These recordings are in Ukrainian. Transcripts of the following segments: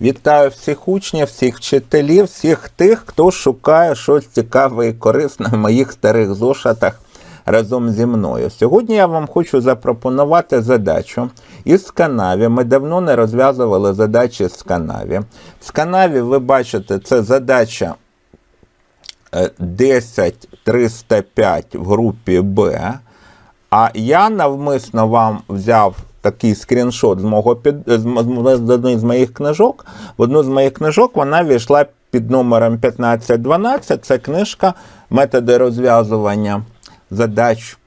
Вітаю всіх учнів, всіх вчителів, всіх тих, хто шукає щось цікаве і корисне в моїх старих зошитах разом зі мною. Сьогодні я вам хочу запропонувати задачу із канаві. Ми давно не розв'язували задачі з канаві. З канаві ви бачите, це задача е, 10305 в групі Б. А я навмисно вам взяв такий скріншот з мого під з, одної з моїх книжок. В одну з моїх книжок вона війшла під номером 1512. Це книжка Методи розв'язування задач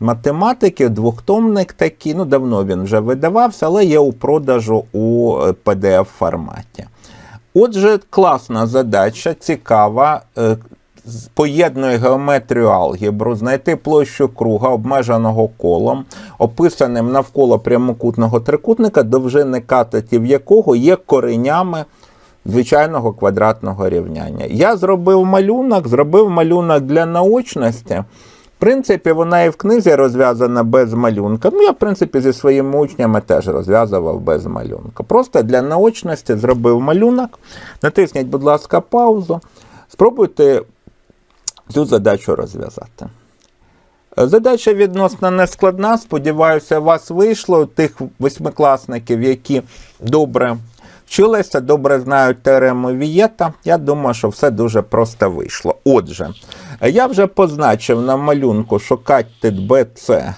математики, двохтомник такий. Ну, давно він вже видавався, але є у продажу у pdf форматі. Отже, класна задача, цікава. Поєднує геометрію алгебру, знайти площу круга, обмеженого колом, описаним навколо прямокутного трикутника, довжини катетів якого є коренями звичайного квадратного рівняння. Я зробив малюнок, зробив малюнок для наочності. В принципі, вона і в книзі розв'язана без малюнка. Ну, я, в принципі, зі своїми учнями теж розв'язував без малюнка. Просто для наочності зробив малюнок. Натисніть, будь ласка, паузу. Спробуйте цю задачу розв'язати. Задача відносно нескладна. Сподіваюся, у вас вийшло тих восьмикласників, які добре вчилися, добре знають теорему Вієта. Я думаю, що все дуже просто вийшло. Отже, я вже позначив на малюнку, що катет BC,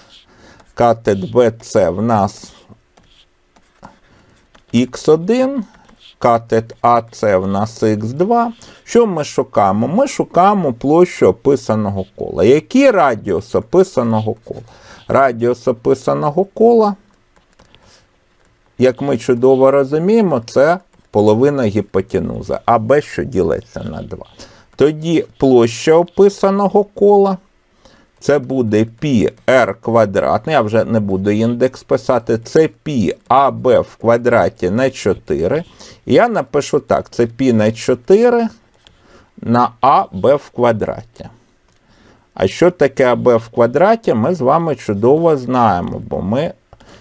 катет BC в нас х1, катет АЦ в нас х2. Що ми шукаємо? Ми шукаємо площу описаного кола. Який радіус описаного кола? Радіус описаного кола, як ми чудово розуміємо, це половина гіпотенуза, а Б, що ділиться на 2. Тоді площа описаного кола. Це буде π r квадрат. Ну, я вже не буду індекс писати. Це π АБ в квадраті на 4. І я напишу так: це π на 4 на АБ в квадраті. А що таке АБ в квадраті, ми з вами чудово знаємо, бо ми,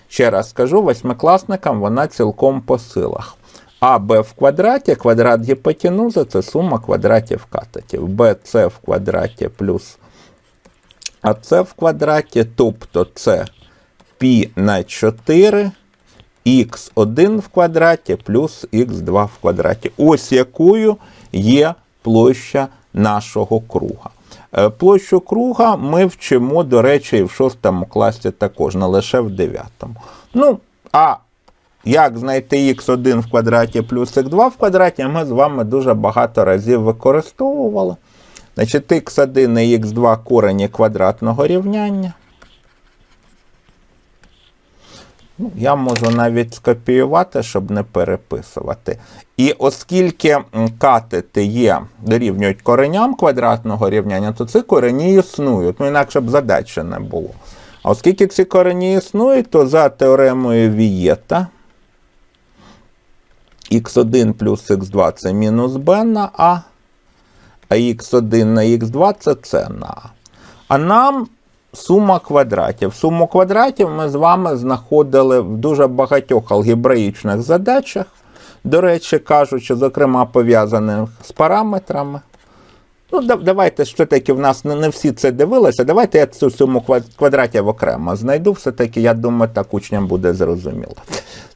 ще раз скажу, восьмикласникам вона цілком по силах. АБ в квадраті, квадрат гіпотенузи це сума квадратів катетів. БЦ в квадраті плюс АЦ в квадраті, тобто це π на 4, х1 в квадраті плюс х2 в квадраті. Ось якою є площа нашого круга. Е, Площу круга ми вчимо, до речі, і в 6 класі також, не лише в 9. Ну, а як знайти х1 в квадраті плюс х2 в квадраті, ми з вами дуже багато разів використовували. Значить, х1 і х2 корені квадратного рівняння. Ну, я можу навіть скопіювати, щоб не переписувати. І оскільки катети є, дорівнюють кореням квадратного рівняння, то ці корені існують. Ну, інакше б задачі не було. А оскільки ці корені існують, то за теоремою Вієта х1 плюс х2 це мінус b на а, а х1 на х2 це c на а. А нам сума квадратів. Суму квадратів ми з вами знаходили в дуже багатьох алгебраїчних задачах, до речі, кажучи, зокрема пов'язаних з параметрами. Ну, да- давайте все-таки в нас не, всі це дивилися. Давайте я цю суму квадратів окремо знайду. Все-таки, я думаю, так учням буде зрозуміло.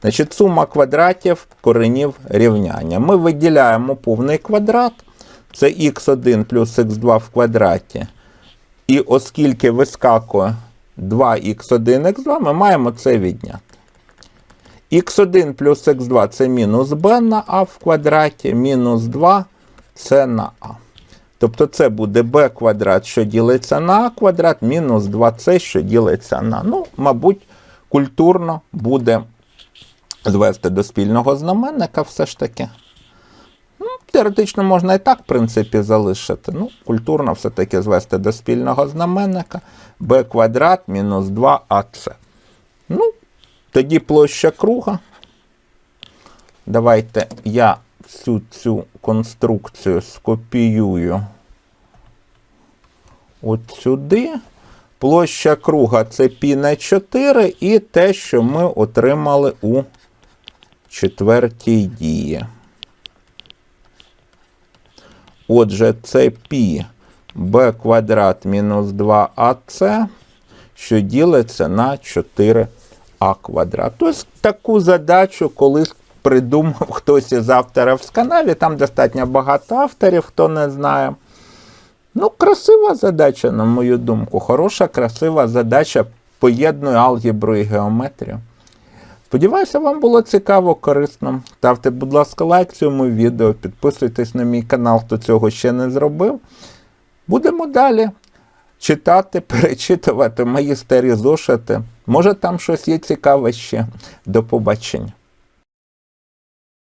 Значить, сума квадратів коренів рівняння. Ми виділяємо повний квадрат. Це х1 плюс х2 в квадраті. І оскільки вискакує 2х1, х2, ми маємо це відняти. х1 плюс х2 це мінус b на а в квадраті, мінус 2 це на а. Тобто це буде b квадрат, що ділиться на а квадрат, мінус 2c, що ділиться на. Ну, мабуть, культурно буде звести до спільного знаменника все ж таки. Теоретично можна і так, в принципі, залишити. Ну, культурно все-таки звести до спільного знаменника b квадрат мінус 2ac. Ну, тоді площа круга. Давайте я всю цю конструкцію скопіюю от сюди. Площа круга це π на 4 і те, що ми отримали у четвертій дії. Отже, це π b квадрат мінус 2ac, що ділиться на 4а квадрат. Тобто таку задачу колись придумав хтось із авторів з каналі. Там достатньо багато авторів, хто не знає. Ну, красива задача, на мою думку. Хороша, красива задача поєднує алгебру і геометрію. Сподіваюся, вам було цікаво, корисно. Ставте, будь ласка, лайк цьому відео, підписуйтесь на мій канал, хто цього ще не зробив. Будемо далі читати, перечитувати мої старі зошити. Може, там щось є цікаве ще. До побачення.